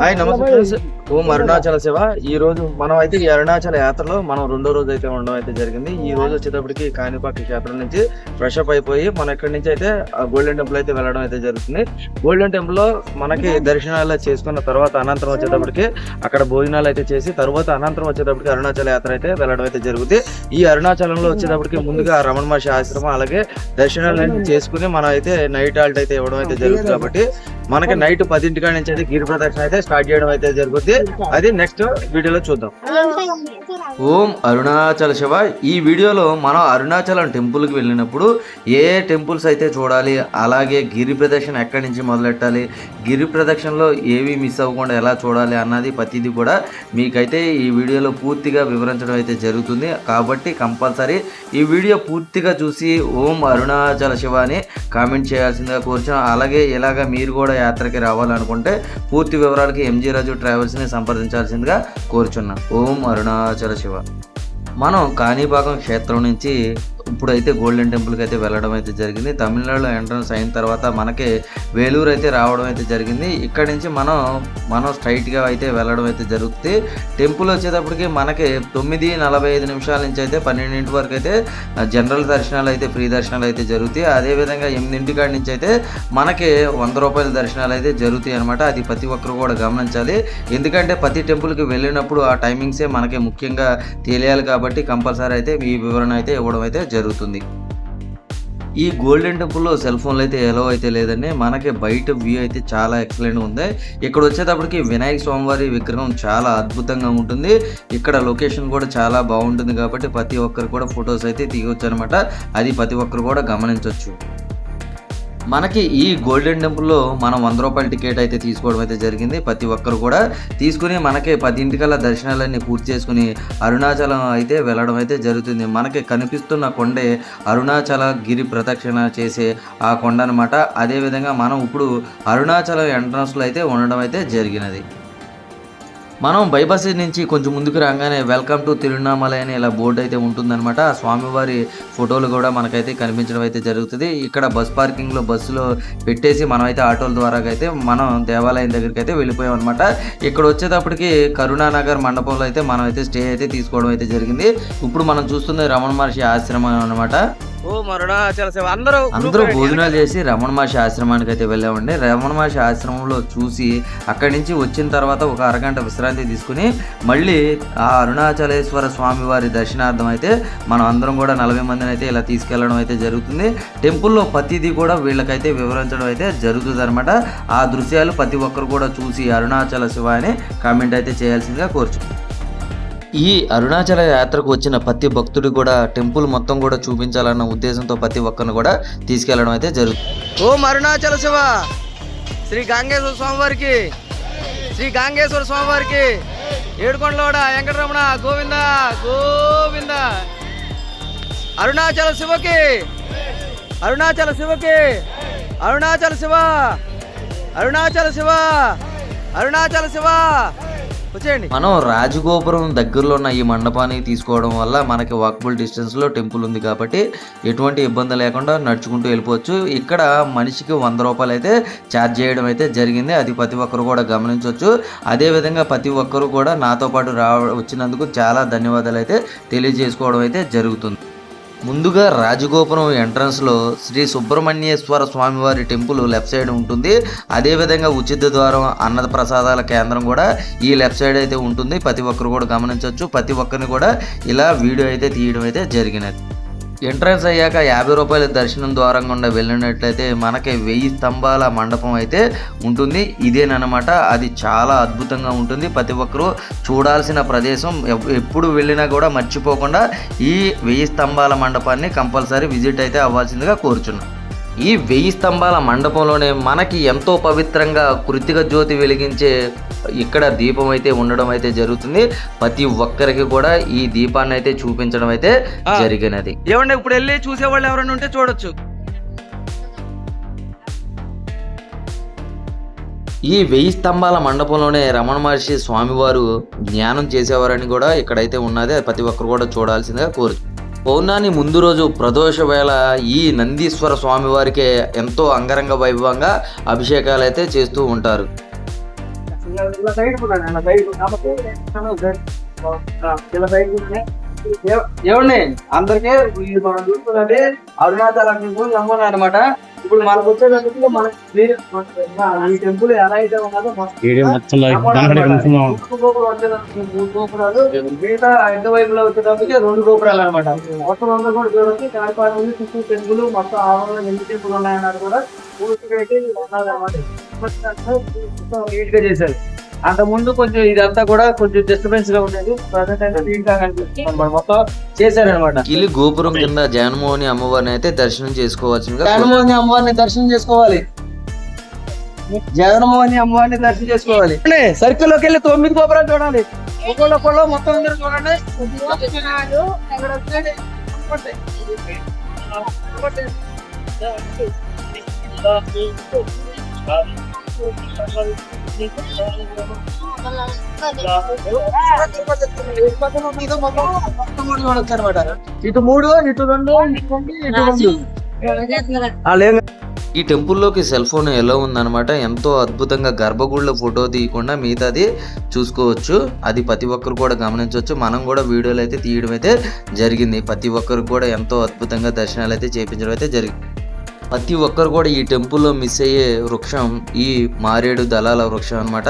Hi నమస్తే friends ఓం అరుణాచల శివ ఈ రోజు మనం అయితే ఈ అరుణాచల యాత్రలో మనం రెండో రోజు అయితే ఉండడం అయితే జరిగింది. ఈ రోజు వచ్చేటప్పటికి కాణిపాక క్షేత్రం నుంచి ఫ్రెష్ అప్ అయిపోయి మనం ఇక్కడి నుంచి అయితే గోల్డెన్ టెంపుల్ అయితే వెళ్ళడం అయితే జరుగుతుంది. గోల్డెన్ టెంపుల్లో మనకి దర్శనాలు చేసుకున్న తర్వాత అనంతరం వచ్చేటప్పటికి అక్కడ భోజనాలు అయితే చేసి తర్వాత అనంతరం వచ్చేటప్పటికి అరుణాచల యాత్ర అయితే వెళ్ళడం అయితే జరుగుతుంది. ఈ అరుణాచలంలో వచ్చేటప్పటికి ముందుగా రమణ మహర్షి ఆశ్రమం అలాగే దర్శనాలు అయితే చేసుకుని మనం అయితే నైట్ హాల్ట్ అయితే ఇవ్వడం అయితే జరుగుతుంది కాబట్టి మనకి నైట్ పదింటి కాడి నుంచి అయితే గిరి ప్రదక్షిణ అయితే స్టార్ట్ చేయడం అయితే జరుగుతుంది. అది నెక్స్ట్ వీడియోలో చూద్దాం. ఓం అరుణాచల శివ. ఈ వీడియోలో మనం అరుణాచలం టెంపుల్కి వెళ్ళినప్పుడు ఏ టెంపుల్స్ అయితే చూడాలి అలాగే గిరి ప్రదక్షిణ ఎక్కడి నుంచి మొదలెట్టాలి గిరి ప్రదక్షిణలో ఏవి మిస్ అవ్వకుండా ఎలా చూడాలి అన్నది ప్రతిదీ కూడా మీకైతే ఈ వీడియోలో పూర్తిగా వివరించడం అయితే జరుగుతుంది. కాబట్టి కంపల్సరీ ఈ వీడియో పూర్తిగా చూసి ఓం అరుణాచల శివ అని కామెంట్ చేయాల్సిందిగా కోరుచున్నాం అలాగే ఇలాగ మీరు కూడా యాత్రకి రావాలనుకుంటే పూర్తి వివరాలకి ఎంజీ రాజు ట్రావెల్స్ని సంప్రదించాల్సిందిగా కోరుచున్నాం ఓం అరుణాచల శివ. మనం కాణిభాగం క్షేత్రం నుంచి ఇప్పుడైతే గోల్డెన్ టెంపుల్కి అయితే వెళ్ళడం అయితే జరిగింది. తమిళనాడులో ఎంట్రన్స్ అయిన తర్వాత మనకి వేలూరు అయితే రావడం అయితే జరిగింది. ఇక్కడ నుంచి మనం మనం స్ట్రైట్గా అయితే వెళ్ళడం అయితే జరుగుతుంది. టెంపుల్ వచ్చేటప్పటికి మనకి తొమ్మిది నలభై ఐదు నిమిషాల నుంచి అయితే పన్నెండింటి వరకు అయితే జనరల్ దర్శనాలు అయితే ఫ్రీ దర్శనాలు అయితే జరుగుతాయి. అదేవిధంగా ఎనిమిదింటి కాడి నుంచి అయితే మనకి వంద రూపాయల దర్శనాలు అయితే జరుగుతాయి అనమాట అది ప్రతి ఒక్కరు కూడా గమనించాలి. ఎందుకంటే ప్రతి టెంపుల్కి వెళ్ళినప్పుడు ఆ టైమింగ్సే మనకి ముఖ్యంగా తెలియాలి కాబట్టి కంపల్సరీ అయితే ఈ వివరణ అయితే ఇవ్వడం అయితే జరుగుతుంది. జరుగుతుంది. ఈ గోల్డెన్ టెంపుల్లో సెల్ ఫోన్లు అయితే ఎలా అయితే లేదండి. మనకి బయట వ్యూ అయితే చాలా ఎక్సలెంట్ ఉంది. ఇక్కడ వచ్చేటప్పటికి వినాయక స్వామివారి విగ్రహం చాలా అద్భుతంగా ఉంటుంది. ఇక్కడ లొకేషన్ కూడా చాలా బాగుంటుంది కాబట్టి ప్రతి ఒక్కరు కూడా ఫొటోస్ అయితే తీయవచ్చు అనమాట అది ప్రతి ఒక్కరు కూడా గమనించవచ్చు మనకి ఈ గోల్డెన్ టెంపుల్లో మనం వంద రూపాయల టికెట్ అయితే తీసుకోవడం అయితే జరిగింది. ప్రతి ఒక్కరు కూడా తీసుకుని మనకి పదింటికల్లా దర్శనాలన్నీ పూర్తి చేసుకుని అరుణాచలం అయితే వెళ్ళడం అయితే జరుగుతుంది. మనకి కనిపిస్తున్న కొండే అరుణాచల గిరి ప్రదక్షిణ చేసే ఆ కొండ అనమాట అదేవిధంగా మనం ఇప్పుడు అరుణాచలం ఎంట్రన్స్లో అయితే ఉండడం అయితే జరిగినది. మనం బైపాస్ నుంచి కొంచెం ముందుకు రాగానే వెల్కమ్ టు తిరునామలై అని ఇలా బోర్డు అయితే ఉంటుందన్నమాట. స్వామివారి ఫోటోలు కూడా మనకైతే కనిపించడం అయితే జరుగుతుంది. ఇక్కడ బస్ పార్కింగ్లో బస్సులో పెట్టేసి మనమైతే ఆటోల ద్వారా అయితే మనం దేవాలయం దగ్గరికి అయితే వెళ్ళిపోయాం అనమాట ఇక్కడ వచ్చేటప్పటికి కరుణానగర్ మండపంలో అయితే మనం అయితే స్టే అయితే తీసుకోవడం అయితే జరిగింది. ఇప్పుడు మనం చూస్తుంది రమణ మహర్షి ఆశ్రమం అనమాట ఓ అందరూ అందరూ భోజనాలు చేసి రమణ మహర్షి ఆశ్రమానికి అయితే వెళ్ళామండి. రమణ మహర్షి ఆశ్రమంలో చూసి అక్కడి నుంచి వచ్చిన తర్వాత ఒక అరగంట విశ్రాంతి తీసుకుని మళ్ళీ ఆ అరుణాచలేశ్వర స్వామి వారి దర్శనార్థం అయితే మనం అందరం కూడా నలభై మందిని అయితే ఇలా తీసుకెళ్ళడం అయితే జరుగుతుంది. టెంపుల్లో ప్రతిదీ కూడా వీళ్ళకైతే వివరించడం అయితే జరుగుతుంది అనమాట ఆ దృశ్యాలు ప్రతి ఒక్కరు కూడా చూసి అరుణాచల శివ అని కామెంట్ అయితే చేయాల్సిందిగా కోరుచు ఈ అరుణాచల యాత్రకు వచ్చిన ప్రతి భక్తుడు కూడా టెంపుల్ మొత్తం కూడా చూపించాలన్న ఉద్దేశంతో ప్రతి ఒక్కరిని కూడా తీసుకెళ్ళడం అయితే జరుగుతుంది ఓం అరుణాచల శివ! శ్రీ గంగేశ్వర స్వామి వారికి శ్రీ గంగేశ్వర స్వామి వారికి ఏడుకొండలోడ వెంకటరమణ గోవింద గోవింద! అరుణాచల శివకి అరుణాచల శివకి అరుణాచల శివ! అరుణాచల శివ! అరుణాచల శివ! వచ్చేయండి. మనం రాజగోపురం దగ్గరలో ఉన్న ఈ మండపాన్ని తీసుకోవడం వల్ల మనకి వాకబుల్ డిస్టెన్స్లో టెంపుల్ ఉంది కాబట్టి ఎటువంటి ఇబ్బంది లేకుండా నడుచుకుంటూ వెళ్ళిపోవచ్చు. ఇక్కడ మనిషికి వంద రూపాయలు అయితే ఛార్జ్ చేయడం అయితే జరిగింది. అది ప్రతి ఒక్కరు కూడా గమనించవచ్చు. అదేవిధంగా ప్రతి ఒక్కరు కూడా నాతో పాటు రా వచ్చినందుకు చాలా ధన్యవాదాలు అయితే తెలియజేసుకోవడం అయితే జరుగుతుంది. ముందుగా రాజగోపురం ఎంట్రన్స్లో శ్రీ సుబ్రహ్మణ్యేశ్వర స్వామివారి టెంపుల్ లెఫ్ట్ సైడ్ ఉంటుంది. అదేవిధంగా ఉచిత ద్వారం అన్నద ప్రసాదాల కేంద్రం కూడా ఈ లెఫ్ట్ సైడ్ అయితే ఉంటుంది. ప్రతి ఒక్కరు కూడా గమనించవచ్చు. ప్రతి ఒక్కరిని కూడా ఇలా వీడియో అయితే తీయడం అయితే జరిగినది ఎంట్రన్స్ అయ్యాక యాభై రూపాయల దర్శనం ద్వారం గుండా వెళ్ళినట్లయితే మనకి వెయ్యి స్తంభాల మండపం అయితే ఉంటుంది. ఇదేనమాట అది చాలా అద్భుతంగా ఉంటుంది. ప్రతి ఒక్కరూ చూడాల్సిన ప్రదేశం. ఎప్పుడు వెళ్ళినా కూడా మర్చిపోకుండా ఈ వెయ్యి స్తంభాల మండపాన్ని కంపల్సరీ విజిట్ అయితే అవ్వాల్సిందిగా కోరుచున్నాను ఈ వెయ్యి స్తంభాల మండపంలోనే మనకి ఎంతో పవిత్రంగా కృతిక జ్యోతి వెలిగించే ఇక్కడ దీపం అయితే ఉండడం అయితే జరుగుతుంది. ప్రతి ఒక్కరికి కూడా ఈ దీపాన్ని అయితే చూపించడం అయితే జరిగినది. ఏమండి ఇప్పుడు వెళ్ళి చూసేవాళ్ళు ఎవరైనా ఉంటే చూడొచ్చు. ఈ వెయ్యి స్తంభాల మండపంలోనే రమణ మహర్షి స్వామివారు ధ్యానం చేసేవారని కూడా ఇక్కడైతే ఉన్నది. ప్రతి ఒక్కరు కూడా చూడాల్సిందిగా కోరు పౌర్ణాని ముందు రోజు ప్రదోష వేళ ఈ నందీశ్వర స్వామివారికే ఎంతో అంగరంగ వైభవంగా అభిషేకాలు అయితే చేస్తూ ఉంటారు. ఏమండి అందరికీ మనం చూసుకున్నది అరుణాచల టెంపుల్ అనమాట ఇప్పుడు మనకు వచ్చేటప్పుడు మన ఈ టెంపుల్ ఎలా అయితే ఉన్నదో మొత్తం మూడు గోపురాలు మిగతా ఎంత వైపులో వచ్చేటప్పటికి రెండు గోపురాలు అనమాట మొత్తం అంతా కూడా చూడొచ్చు. కాణిపాకం ఉంది చుట్టూ టెంపుల్ మొత్తం ఆవరణ ఎన్ని టెంపుల్ ఉన్నాయన్నారు కూడా పూర్తిగా అయితే నీట్గా చేశారు. అంత ముందు కొంచెం ఇదంతా కూడా కొంచెం డిస్టర్బెన్స్గా ఉండేది. ప్రజెంట్ అయితే నీట్గా కనిపిస్తుంది అన్నమాట. మొత్తం చేశారనమాట. కిలి గోపురం కింద జగన్మోహని అమ్మవారిని అయితే దర్శనం చేసుకోవాల్సిందిగా జగన్మోహన్ అమ్మవారిని దర్శనం చేసుకోవాలి. జగన్మోహన్ అమ్మవారిని దర్శనం చేసుకోవాలి. సర్కిల్లోకి వెళ్ళి తొమ్మిది గోపురాలు చూడాలి. మొత్తం అందరూ చూడండి. ఇక్కడ ఇటు మూడు ఇటు రెండు ఇటు రెండు, ఈ టెంపుల్లోకి సెల్ ఫోన్ ఎలా ఉందన్నమాట? ఎంతో అద్భుతంగా గర్భగుడిలో ఫోటో తీయకుండా మిగతాది చూసుకోవచ్చు. అది ప్రతి ఒక్కరు కూడా గమనించవచ్చు. మనం కూడా వీడియోలు అయితే తీయడం అయితే జరిగింది. ప్రతి ఒక్కరు కూడా ఎంతో అద్భుతంగా దర్శనాలు అయితే చేపించడం అయితే జరిగింది ప్రతి ఒక్కరు కూడా ఈ టెంపుల్లో మిస్ అయ్యే వృక్షం ఈ మారేడు దళాల వృక్షం అన్నమాట.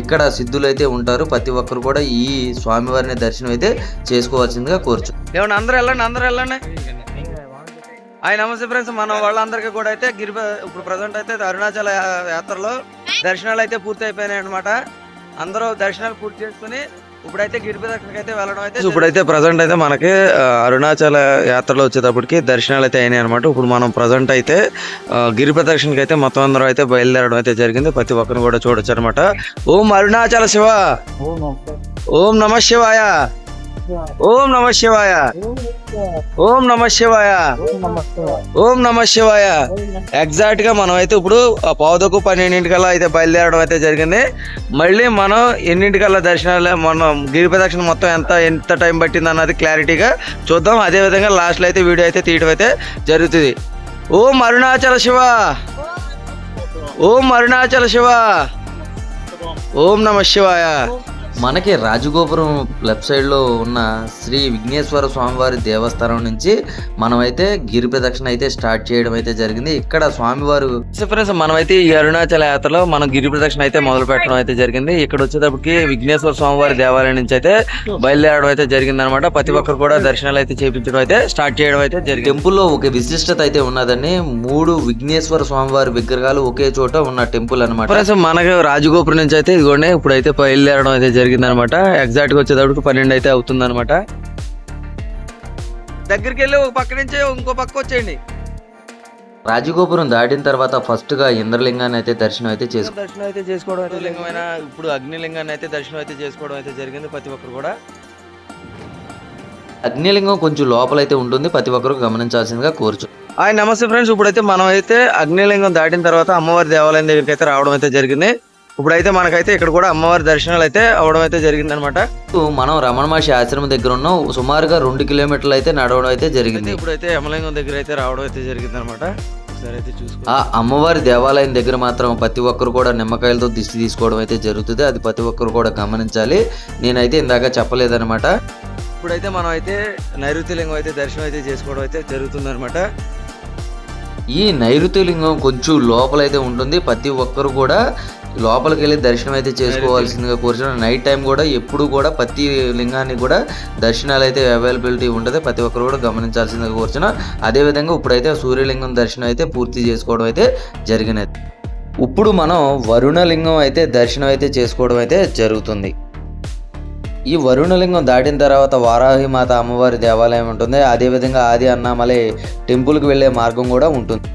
ఇక్కడ సిద్ధులు అయితే ఉంటారు. ప్రతి ఒక్కరు కూడా ఈ స్వామివారిని దర్శనం అయితే చేసుకోవాల్సిందిగా కోరుచు. ఏమన్నా అందరూ వెళ్ళండి అందరూ వెళ్ళండి. ఆయన నమస్తే ఫ్రెండ్స్. మన వాళ్ళందరికీ కూడా అయితే గిరి ఇప్పుడు ప్రజెంట్ అయితే అరుణాచల యాత్రలో దర్శనాలు అయితే పూర్తి అయిపోయినాయి అనమాట అందరూ దర్శనాలు పూర్తి చేసుకుని ఇప్పుడైతే వెళ్ళడం అయితే ఇప్పుడైతే ప్రజెంట్ అయితే మనకి అరుణాచల యాత్రలో వచ్చేటప్పటికి దర్శనాలు అయితే అయినాయి అనమాట ఇప్పుడు మనం ప్రజెంట్ అయితే గిరి ప్రదక్షిణకి అయితే మొత్తం అందరూ అయితే బయలుదేరడం అయితే జరిగింది. ప్రతి ఒక్కరిని కూడా చూడొచ్చు అనమాట ఓం అరుణాచల శివ! ఓం నమ శివాయ! ఓం నమ శివాయ. ఓం నమ శివాయ. ఓం నమ శివాయ. ఎగ్జాక్ట్గా మనం అయితే ఇప్పుడు ఆ పావుదకు పన్నెండింటికల్లా అయితే బయలుదేరడం అయితే జరిగింది. మళ్ళీ మనం ఎన్నింటికల్లా దర్శనాలు మనం గిరి ప్రదక్షిణ మొత్తం ఎంత ఎంత టైం పట్టింది అన్నది క్లారిటీగా చూద్దాం. అదే విధంగా లాస్ట్లో అయితే వీడియో అయితే తీయడం అయితే జరుగుతుంది. ఓం అరుణాచల శివ. ఓం అరుణాచల శివ. ఓం నమ శివాయ. మనకి రాజగోపురం లెఫ్ట్ సైడ్లో ఉన్న శ్రీ విఘ్నేశ్వర స్వామివారి దేవస్థానం నుంచి మనమైతే గిరి ప్రదక్షిణ అయితే స్టార్ట్ చేయడం అయితే జరిగింది. ఇక్కడ స్వామివారు ఫ్రెండ్స్ మనమైతే ఈ అరుణాచల యాత్రలో మనం గిరి ప్రదక్షిణ అయితే మొదలు పెట్టడం అయితే జరిగింది. ఇక్కడ వచ్చేటప్పటికి విఘ్నేశ్వర స్వామివారి దేవాలయం నుంచి అయితే బయలుదేరడం అయితే జరిగింది అనమాట ప్రతి ఒక్కరు కూడా దర్శనాలు అయితే చేపించడం అయితే స్టార్ట్ చేయడం అయితే జరిగింది. టెంపుల్లో ఒక విశిష్టత అయితే ఉన్నదండి. మూడు విఘ్నేశ్వర స్వామివారి విగ్రహాలు ఒకే చోట ఉన్న టెంపుల్ అన్నమాట. ఫ్రెండ్స్ మనకి రాజగోపురం నుంచి అయితే ఇదిగోండి ఇప్పుడైతే బయలుదేరడం అయితే జరిగింది. అనమాట ఎగ్జాక్ట్గా వచ్చేటప్పటికి పన్నెండు అయితే అవుతుంది అనమాట దగ్గరికి వెళ్ళి ఒక పక్క నుంచి ఇంకో పక్క వచ్చేయండి. రాజగోపురం దాటిన తర్వాత ఫస్ట్గా ఇంద్రలింగాన్ని అయితే దర్శనం అయితే చేసుకు దర్శనం అయితే చేసుకోవడం అయితే లింగమైన ఇప్పుడు అగ్నిలింగాన్ని అయితే దర్శనం అయితే చేసుకోవడం అయితే జరిగింది ప్రతి ఒక్కరు కూడా. అగ్నిలింగం కొంచెం లోపలైతే ఉంటుంది ప్రతి ఒక్కరు గమనించాల్సిందిగా కోరుచు హాయ్ నమస్తే ఫ్రెండ్స్. ఇప్పుడైతే మనం అయితే అగ్నిలింగం దాటిన తర్వాత అమ్మవారి దేవాలయం దగ్గరికి అయితే రావడం అయితే జరిగింది. ఇప్పుడైతే మనకైతే ఇక్కడ కూడా అమ్మవారి దర్శనాలు అయితే అవడం అయితే జరిగింది అనమాట మనం రమణ మహర్షి ఆశ్రమం దగ్గర ఉన్న. సుమారుగా రెండు కిలోమీటర్లు అయితే నడవడం అయితే జరిగింది. ఇప్పుడైతే యమలింగం దగ్గర అయితే రావడం అయితే జరిగింది అనమాట ఆ అమ్మవారి దేవాలయం దగ్గర మాత్రం ప్రతి ఒక్కరు కూడా నిమ్మకాయలతో దిష్టి తీసుకోవడం అయితే జరుగుతుంది. అది ప్రతి ఒక్కరు కూడా గమనించాలి. నేనైతే ఇందాక చెప్పలేదన్నమాట ఇప్పుడైతే మనం అయితే నైరుతి లింగం అయితే దర్శనం అయితే చేసుకోవడం అయితే జరుగుతుంది అనమాట ఈ నైరుతి లింగం కొంచెం లోపలైతే ఉంటుంది. ప్రతి ఒక్కరు కూడా లోపలికి వెళ్ళి దర్శనం అయితే చేసుకోవాల్సిందిగా కోరుచున్న నైట్ టైం కూడా ఎప్పుడు కూడా ప్రతి లింగాన్ని కూడా దర్శనాలు అయితే అవైలబిలిటీ ఉంటుంది ప్రతి ఒక్కరు కూడా గమనించాల్సిందిగా కోరుచున్న అదేవిధంగా ఇప్పుడైతే సూర్యలింగం దర్శనం అయితే పూర్తి చేసుకోవడం అయితే జరిగినది. ఇప్పుడు మనం వరుణలింగం అయితే దర్శనం అయితే చేసుకోవడం అయితే జరుగుతుంది. ఈ వరుణలింగం దాటిన తర్వాత వారాహి మాత అమ్మవారి దేవాలయం ఉంటుంది. అదేవిధంగా ఆది అన్నామలై టెంపుల్కి వెళ్ళే మార్గం కూడా ఉంటుంది.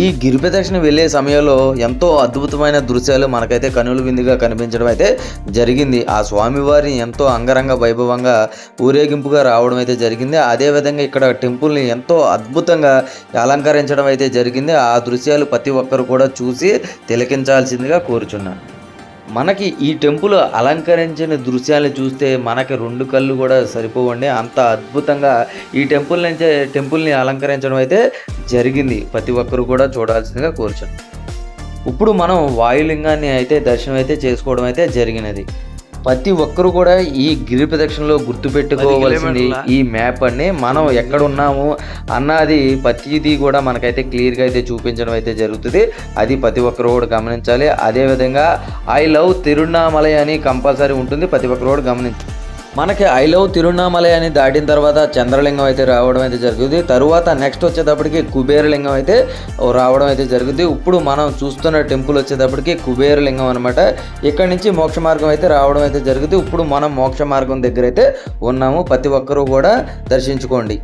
ఈ గిరి ప్రదక్షిణ వెళ్ళే సమయంలో ఎంతో అద్భుతమైన దృశ్యాలు మనకైతే కనుల విందుగా కనిపించడం అయితే జరిగింది. ఆ స్వామివారిని ఎంతో అంగరంగ వైభవంగా ఊరేగింపుగా రావడం అయితే జరిగింది. అదేవిధంగా ఇక్కడ టెంపుల్ని ఎంతో అద్భుతంగా అలంకరించడం అయితే జరిగింది. ఆ దృశ్యాలు ప్రతి ఒక్కరు కూడా చూసి తిలకించాల్సిందిగా కోరుచున్నాను. మనకి ఈ టెంపుల్ అలంకరించిన దృశ్యాలు చూస్తే మనకి రెండు కళ్ళు కూడా సరిపోవండి. అంత అద్భుతంగా ఈ టెంపుల్ నుంచి టెంపుల్ని అలంకరించడం అయితే జరిగింది. ప్రతి ఒక్కరు కూడా చూడాల్సిందిగా కోరుచాను ఇప్పుడు మనం వాయులింగాన్ని అయితే దర్శనం అయితే చేసుకోవడం అయితే జరిగినది. ప్రతి ఒక్కరు కూడా ఈ గిరి ప్రదక్షిణలో గుర్తుపెట్టుకోవాల్సింది ఈ మ్యాప్ అండి మనం ఎక్కడ ఉన్నాము అన్నది ప్రతిదీ కూడా మనకైతే క్లియర్గా అయితే చూపించడం అయితే జరుగుతుంది. అది ప్రతి ఒక్కరు కూడా గమనించాలి. అదేవిధంగా ఐ లవ్ తిరువణామలై అని కంపల్సరీ ఉంటుంది. ప్రతి ఒక్కరు కూడా గమనించాలి మనకి ఐ లవ్ తిరువణామలై అని దాటిన తర్వాత చంద్రలింగం అయితే రావడం అయితే జరుగుతుంది తరువాత నెక్స్ట్ వచ్చేటప్పటికి కుబేరలింగం అయితే రావడం అయితే జరుగుతుంది ఇప్పుడు మనం చూస్తున్న టెంపుల్ వచ్చేటప్పటికి కుబేరలింగం అనమాట ఇక్కడ నుంచి మోక్ష మార్గం అయితే రావడం అయితే జరుగుతుంది ఇప్పుడు మనం మోక్ష మార్గం దగ్గర అయితే ఉన్నాము. ప్రతి ఒక్కరూ కూడా దర్శించుకోండి.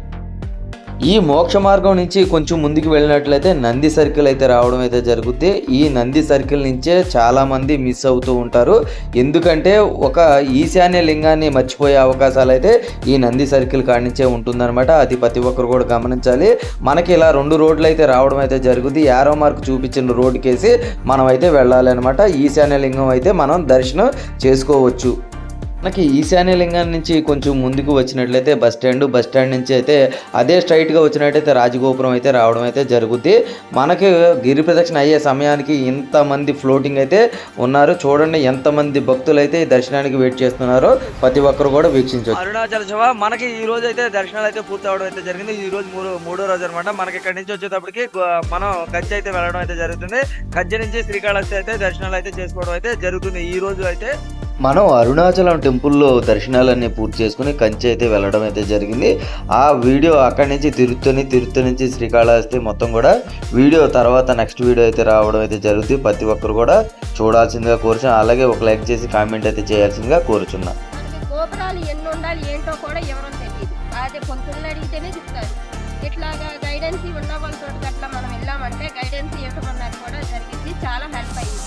ఈ మోక్ష మార్గం నుంచి కొంచెం ముందుకు వెళ్ళినట్లయితే నంది సర్కిల్ అయితే రావడం అయితే జరుగుద్ది. ఈ నంది సర్కిల్ నుంచే చాలామంది మిస్ అవుతూ ఉంటారు. ఎందుకంటే ఒక ఈశాన్య లింగాన్ని మర్చిపోయే అవకాశాలు అయితే ఈ నంది సర్కిల్ కాడించే నుంచే ఉంటుందన్నమాట. అది ప్రతి ఒక్కరు కూడా గమనించాలి. మనకి ఇలా రెండు రోడ్లు అయితే రావడం అయితే జరుగుద్ది. యారో మార్క్ చూపించిన రోడ్డుకేసి మనం అయితే వెళ్ళాలి అనమాట ఈశాన్య లింగం అయితే మనం దర్శనం చేసుకోవచ్చు. మనకి ఈశాన్య లింగం నుంచి కొంచెం ముందుకు వచ్చినట్లయితే బస్ స్టాండ్ బస్ స్టాండ్ నుంచి అయితే అదే స్ట్రైట్గా వచ్చినట్లయితే రాజగోపురం అయితే రావడం అయితే జరుగుద్ది. మనకి గిరి ప్రదక్షిణ అయ్యే సమయానికి ఇంతమంది ఫ్లోటింగ్ అయితే ఉన్నారు. చూడండి ఎంతమంది భక్తులు అయితే ఈ దర్శనానికి వెయిట్ చేస్తున్నారో ప్రతి ఒక్కరు కూడా వీక్షించవచ్చు అరుణాచల శివ మనకి ఈ రోజు అయితే దర్శనాలు అయితే పూర్తి అవడం అయితే జరిగింది. ఈ రోజు మూడు మూడో రోజు అనమాట మనకి ఇక్కడ నుంచి వచ్చేటప్పటికి మనం కచ్చి అయితే వెళ్ళడం అయితే జరుగుతుంది. కచ్చి నుంచి శ్రీకాళహస్తి అయితే దర్శనాలు అయితే చేసుకోవడం అయితే జరుగుతుంది. ఈ రోజు అయితే మనం అరుణాచలం టెంపుల్లో దర్శనాలన్నీ పూర్తి చేసుకుని కంచి అయితే వెళ్ళడం అయితే జరిగింది. ఆ వీడియో అక్కడి నుంచి తిరుత్తని తిరుత్తని నుంచి శ్రీకాళహస్తి మొత్తం కూడా వీడియో తర్వాత నెక్స్ట్ వీడియో అయితే రావడం అయితే జరుగుతుంది. ప్రతి ఒక్కరు కూడా చూడాల్సిందిగా కోరుచున్నా. అలాగే ఒక లైక్ చేసి కామెంట్ అయితే చేయాల్సిందిగా కోరుచున్నా. గోపురాలు ఎన్ని ఉండాలి ఏంటో కూడా ఎవరో తెలియదు అదే పొంతుల్ని అడిగితేనే చెప్తారు. ఇట్లాగా గైడెన్స్ ఉన్న వాళ్ళతో అట్లా మనం వెళ్ళామంటే గైడెన్స్ ఇవ్వడం అన్నది కూడా జరిగింది. చాలా హెల్ప్ అయింది.